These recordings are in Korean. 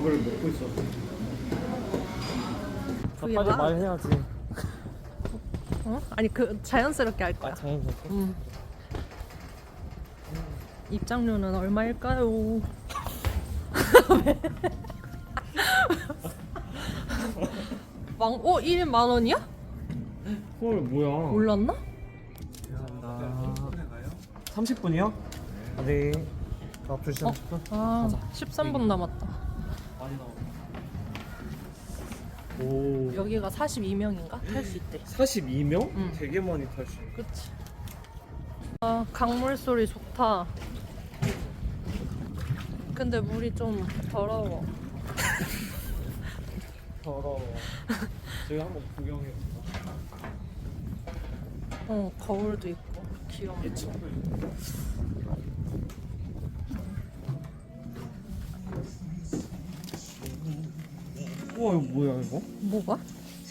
밥을 먹고 있었어. 그게 빨리 나? 말해야지. 어? 아니 그 자연스럽게 할 거야. 아 자연스럽게. 음. 입장료는 얼마일까요? 망, 어? 1인 만 원이야? 헐 뭐야? 몰랐나? 감사합니다. 30분이요? 네. 앞줄 시간 어? 10분? 아, 가자. 13분 남았다. 오. 여기가 42명인가? 탈 수 있대. 42명? 응. 되게 많이 탈 수 있네. 그치. 아, 강물 소리 좋다. 근데 물이 좀 더러워. 더러워. 저희 한번 구경해 어, 거울도 있고. 귀여워. 예측. 우와 이거 뭐야 이거? 뭐가?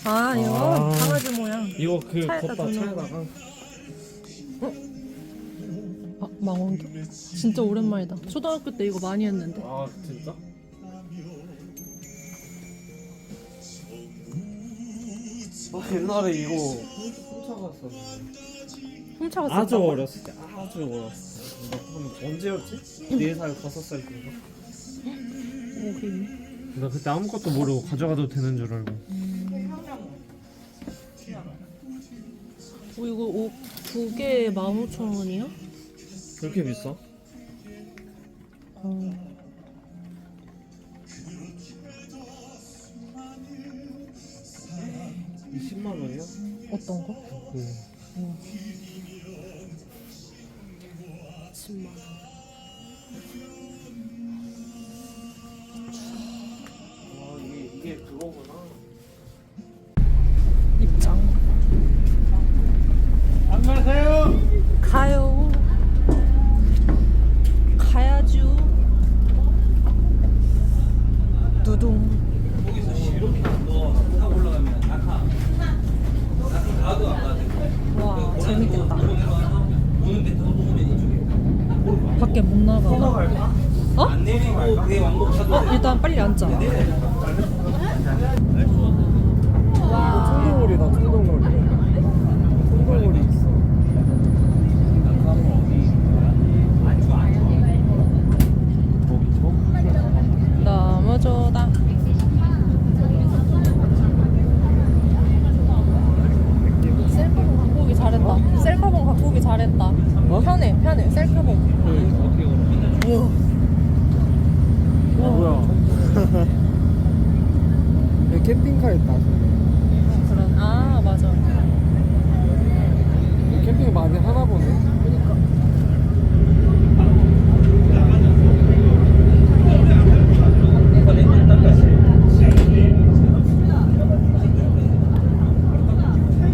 아, 이거 아. 강아지 모양. 이거 그 차에다 걷다 두는 차에다가 아, 망원경? 진짜 오랜만이다. 초등학교 때 이거 많이 했는데. 아 진짜? 나 옛날에 이거 훔쳐갔었는데 훔쳐갔어. 아주 어렸을 때 아주 어렸을 때 나 그럼 언제였지? 4살 5살 때인가? 오, 그 나 그때 아무것도 모르고 가져가도 되는 줄 알고 오, 이거 옷 두 개에 15,000원이야? 그렇게 비싸? 어. 이 10만 원이야? 어떤 거? 응 10만 원. 재밌겠다. 밖에 못 나가. 어? 어 일단 빨리 앉자. 와. 청동골이다 청동골 청동골이 있어 너무 좋다. 셀카봉 갖고 오기 잘했다. 셀카봉 갖고 오기 잘했다. 편해, 편해. 셀카봉. 우와. 어, 뭐야 여기 캠핑카 있다 그런. 아 맞아. 캠핑 많이 하나 보네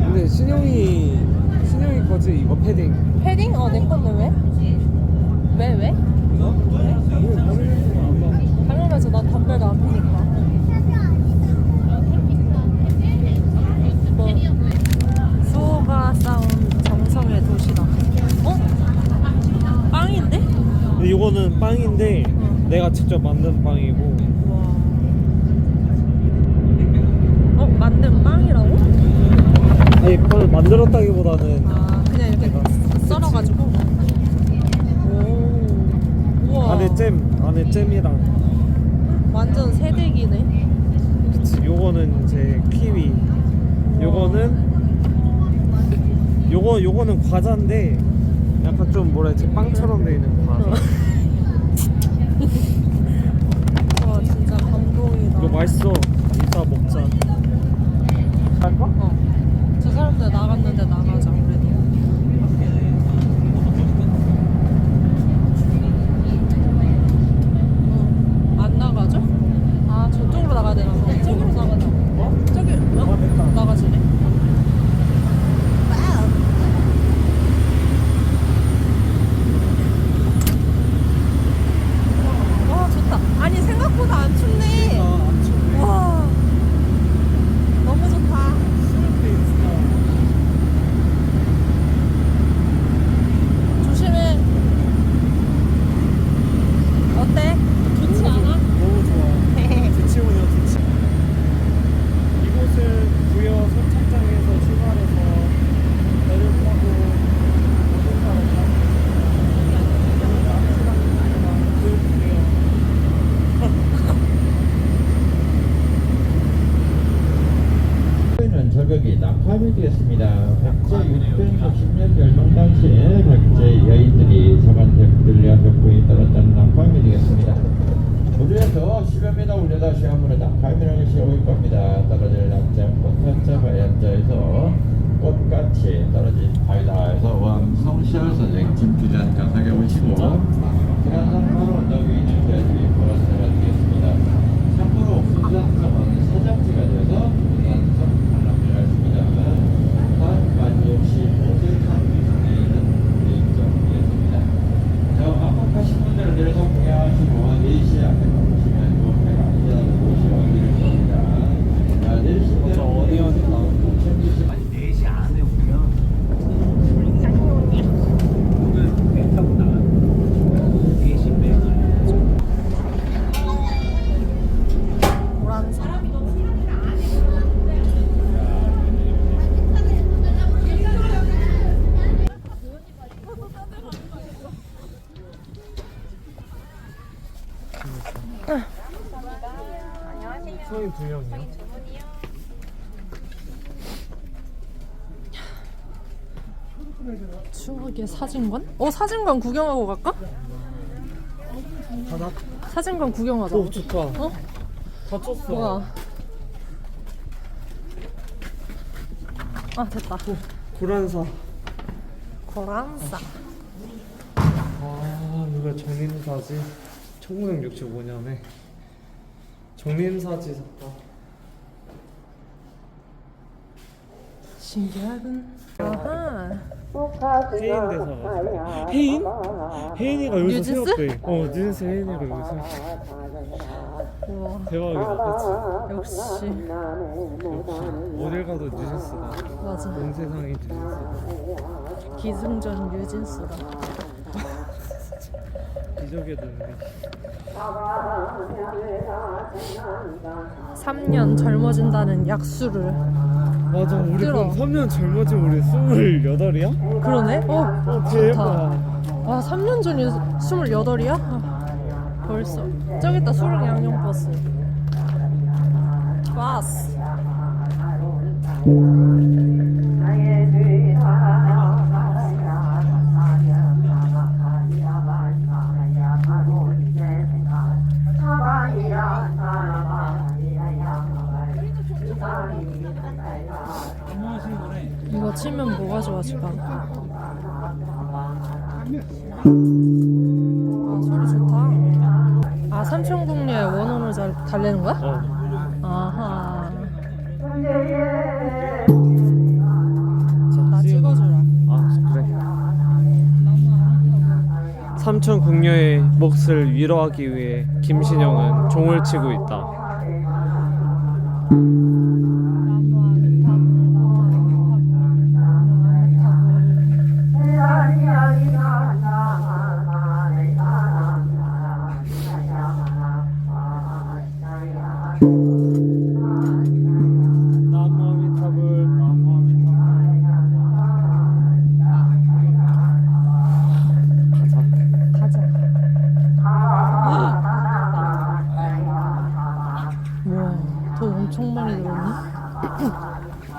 근데 신용이 신용이 거지 이거 패딩 패딩? 어, 내 건데 왜? 왜 왜? 당연하지. 난 담배를 안 피니까. 뭐 수호가 쌓은 정성의 도시락. 어? 빵인데? 근데 이거는 빵인데 응. 내가 직접 만든 빵이고 와. 어? 만든 빵이라고? 아니 이걸 만들었다기보다는 아 그냥 이렇게 썰어가지고. 오. 우와. 안에 잼 안에 잼이랑 완전 새댁이네. 그치 요거는 이제 키위 요거는 요거 요거는 과자인데 약간 좀 뭐라 해야 지 빵처럼 돼 있는 과자 와 진짜 감동이다. 이거 맛있어 이따 먹자 할까? 어. 저 사람들 나갔는데 나가자 그래도. 어, 안 나가죠? 아 저쪽으로 나가야 되나? 봐. 저기로 나가자. 어? 저기 어? 아, 됐다. 나가지네. 와우. 와 좋다. 아니 생각보다 안 춥네. 와 너무 좋다. 3년 저격이 낙하이 되었습니다. 백제 660년 멸망 당시에 백제 여인들이 서간대 들려 벽부에 떨었던 낙하이 되겠습니다. 우리에서 10여 미터 올려다 시험으로 낙하이라는 것이 올 겁니다. 떨어질 낙자 꽃한자 바얀자에서 꽃같이 떨어진 바위다 해서 왕성시할 선생 김주전 강사에 오시고 지난산 바로 언덕 위에 있는 데들이 보라스가 되겠습니다. 참고로 부산섬은 서장지가 되어서 부산섬 관람을 했습니다. 한만 역시 모든 상위선에 있는 개인점이었습니다. 저 압박하신 분들은 내려서 공양하시고 4시 앞에 가보시면 옆에가 안전한 곳이 어디를 겁니다. 자, 내리실 때 어디 어디 나오고. 챙기시면 4시 안에 오면 오늘 배 타고 나가 4시 배 노란 사람. 성인 두 명이요? 추억의 사진관? 어 사진관 구경하고 갈까? 하나? 사진관 구경하자. 오 좋다. 어? 다 쪘어. 뭐야? 아 됐다. 고란사. 거란사. 아 누가 정림사지? 1965년에 정림사지 샀다. 신기하군. 아하. 혜인 대사가. 혜인? 혜인이가 여기서 뉴진스? 어 뉴진스 혜인이가 여기서. 우와. 대박이다. 그치? 역시 어딜 가도 뉴진스다. 맞아. 온 세상이 뉴진스다. 기승전 뉴진스다. 기적의 눈빛. 3년 젊어진다는 약수를. 맞아 우리 들어. 그럼 3년 젊어진 우리 28이야? 그러네? 어, 어. 대박 와, 3년 전이 28이야? 벌써. 저기 있다, 수릉 양용버스. 버스. 달래는 거야? 어 아하. 나. 아 그래 삼천 궁녀의 몫을 위로하기 위해 김신영은 종을 치고 있다 많이 들었네.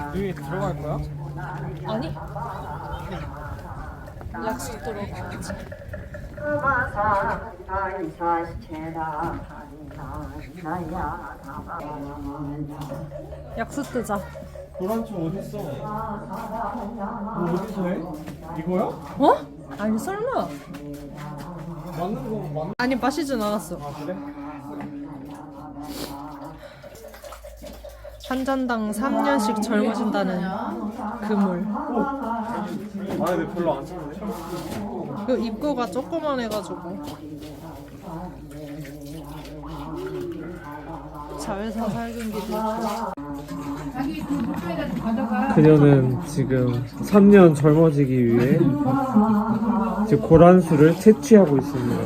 여기 들어갈 거야? 아니? 약속 들어가야지. 약속 뜨자. 노란초 어딨어? 뭐 어디서 해? 이거야? 어? 아니 설마? 맞는 거 맞는 아니 마시진 않았어. 아 그래? 한 잔당 3년씩 젊어진다는 그물. 아 근데 별로 안 차는데? 그 입구가 조그만 해가지고. 자외선 살균기도 있고. 그녀는 지금 3년 젊어지기 위해 지금 고란수를 채취하고 있습니다.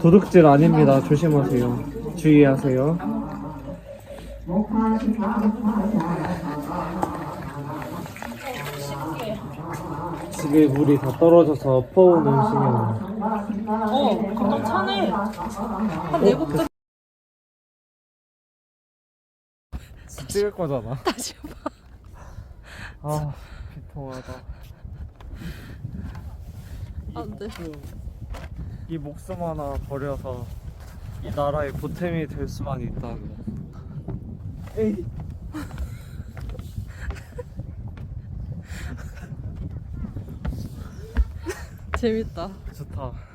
도둑질 아닙니다. 조심하세요. 주의하세요. 집에 물이 다 떨어져서 퍼오는 신용. 어, 금방 차네. 한 네곡 찍을 거잖아. 다시 봐. 아 비통하다. 안 돼. 이 목숨 하나 버려서 이 나라의 보탬이 될 수만 있다면. 재밌다. 좋다.